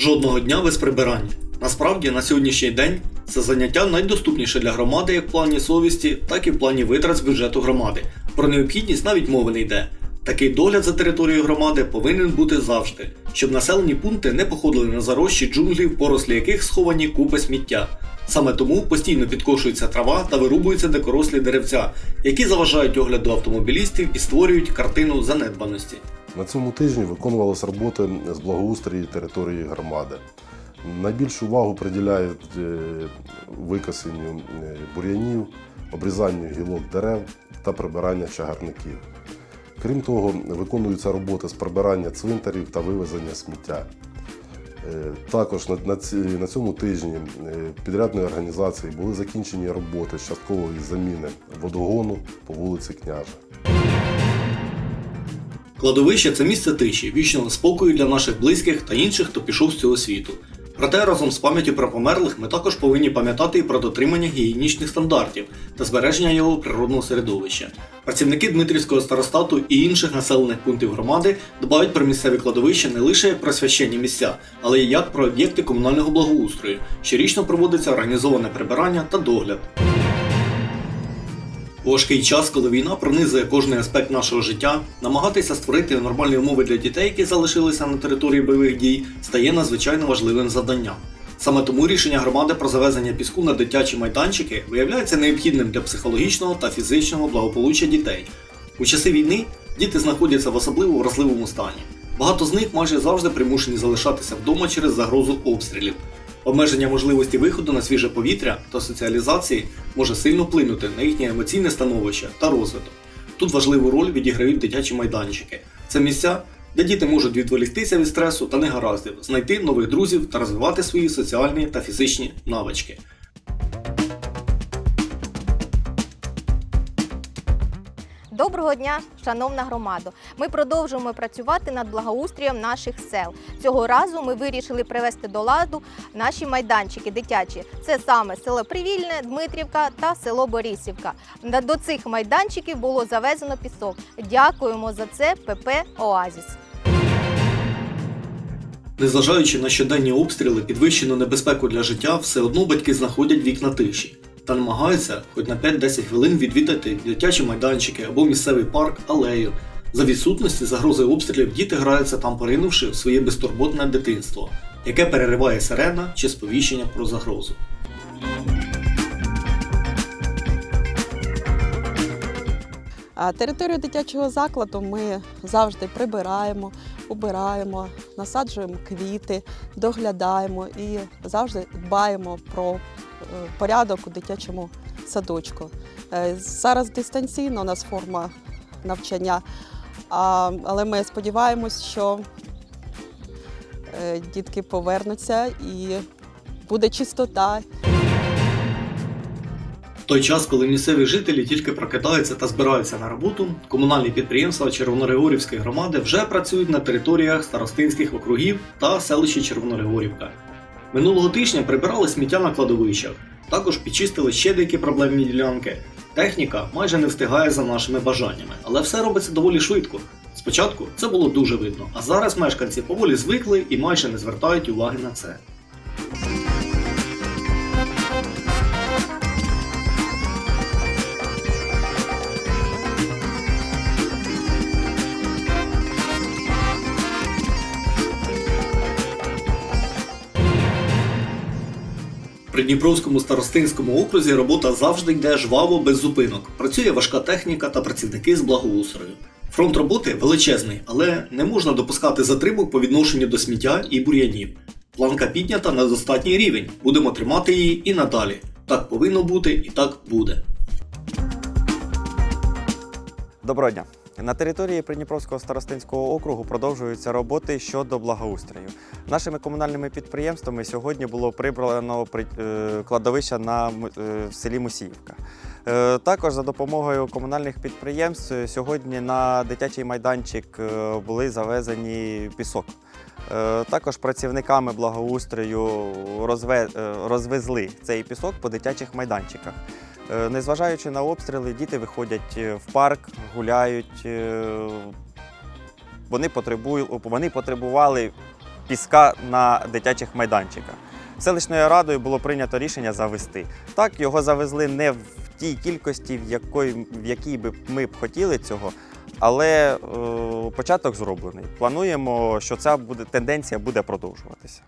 Жодного дня без прибирання. Насправді, на сьогоднішній день це заняття найдоступніше для громади як в плані совісті, так і в плані витрат з бюджету громади. Про необхідність навіть мови не йде. Такий догляд за територією громади повинен бути завжди, щоб населені пункти не походили на зарощі джунглів, порослі яких сховані купи сміття. Саме тому постійно підкошується трава та вирубуються дикорослі деревця, які заважають огляду автомобілістів і створюють картину занедбаності. На цьому тижні виконувалися роботи з благоустрою території громади. Найбільшу увагу приділяють е, викосенню е, бур'янів, обрізанню гілок дерев та прибирання чагарників. Крім того, виконуються роботи з прибирання цвинтарів та вивезення сміття. Е, Також на, на, цьому тижні е, підрядної організації були закінчені роботи з часткової заміни водогону по вулиці Княжа. Кладовище це місце тиші, вічного спокою для наших близьких та інших, хто пішов з цього світу. Проте разом з пам'яттю про померлих ми також повинні пам'ятати і про дотримання гігієнічних стандартів та збереження його природного середовища. Працівники Дмитрівського старостату і інших населених пунктів громади дбають про місцеві кладовища не лише як про священні місця, але й як про об'єкти комунального благоустрою. Щорічно проводиться організоване прибирання та догляд. Важкий час, коли війна пронизує кожний аспект нашого життя, намагатися створити нормальні умови для дітей, які залишилися на території бойових дій, стає надзвичайно важливим завданням. Саме тому рішення громади про завезення піску на дитячі майданчики виявляється необхідним для психологічного та фізичного благополуччя дітей. У часи війни діти знаходяться в особливо вразливому стані. Багато з них майже завжди примушені залишатися вдома через загрозу обстрілів. Обмеження можливості виходу на свіже повітря та соціалізації може сильно вплинути на їхнє емоційне становище та розвиток. Тут важливу роль відіграють дитячі майданчики. Це місця, де діти можуть відволіктися від стресу та негараздів, знайти нових друзів та розвивати свої соціальні та фізичні навички. Доброго дня, шановна громадо! Ми продовжуємо працювати над благоустрієм наших сел. Цього разу ми вирішили привести до ладу наші майданчики дитячі. Це саме село Привільне, Дмитрівка та село Борисівка. До цих майданчиків було завезено пісок. Дякуємо за це ПП Оазіс. Незважаючи на щоденні обстріли, підвищену небезпеку для життя, все одно батьки знаходять вікна тиші та намагаються хоч на 5-10 хвилин відвідати дитячі майданчики або місцевий парк, алею. За відсутності загрози обстрілів діти граються там, поринувши в своє безтурботне дитинство, яке перериває сирена чи сповіщення про загрозу. Територію дитячого закладу ми завжди прибираємо, убираємо, насаджуємо квіти, доглядаємо і завжди дбаємо про порядок у дитячому садочку. Е, Зараз дистанційно у нас форма навчання, але ми сподіваємось, що е, дітки повернуться і буде чистота, той час, коли місцеві жителі тільки прокидаються та збираються на роботу, комунальні підприємства Червонорегорівської громади вже працюють на територіях старостинських округів та селищі Червонорегорівка. Минулого тижня прибирали сміття на кладовищах, також підчистили ще деякі проблемні ділянки. Техніка майже не встигає за нашими бажаннями, але все робиться доволі швидко. Спочатку це було дуже видно, а зараз мешканці поволі звикли і майже не звертають уваги на це. В Придніпровському старостинському окрузі робота завжди йде жваво без зупинок. Працює важка техніка та працівники з благоустрою. Фронт роботи величезний, але не можна допускати затримок по відношенню до сміття і бур'янів. Планка піднята на достатній рівень. Будемо тримати її і надалі. Так повинно бути і так буде. Доброго дня. На території Придніпровського старостинського округу продовжуються роботи щодо благоустрою. Нашими комунальними підприємствами сьогодні було прибрано при- е, кладовище на е, в селі Мусіївка. Е, Також за допомогою комунальних підприємств сьогодні на дитячий майданчик були завезені пісок. Також працівниками благоустрою розвезли цей пісок по дитячих майданчиках. Е, Незважаючи на обстріли, діти виходять е, в парк, гуляють. е, Вони, потребують, вони потребували піска на дитячих майданчиках. Селищною радою було прийнято рішення завести. Так, його завезли не в тій кількості, в якої в якій би ми б хотіли цього, але е, початок зроблений. Плануємо, що ця буде тенденція буде продовжуватися.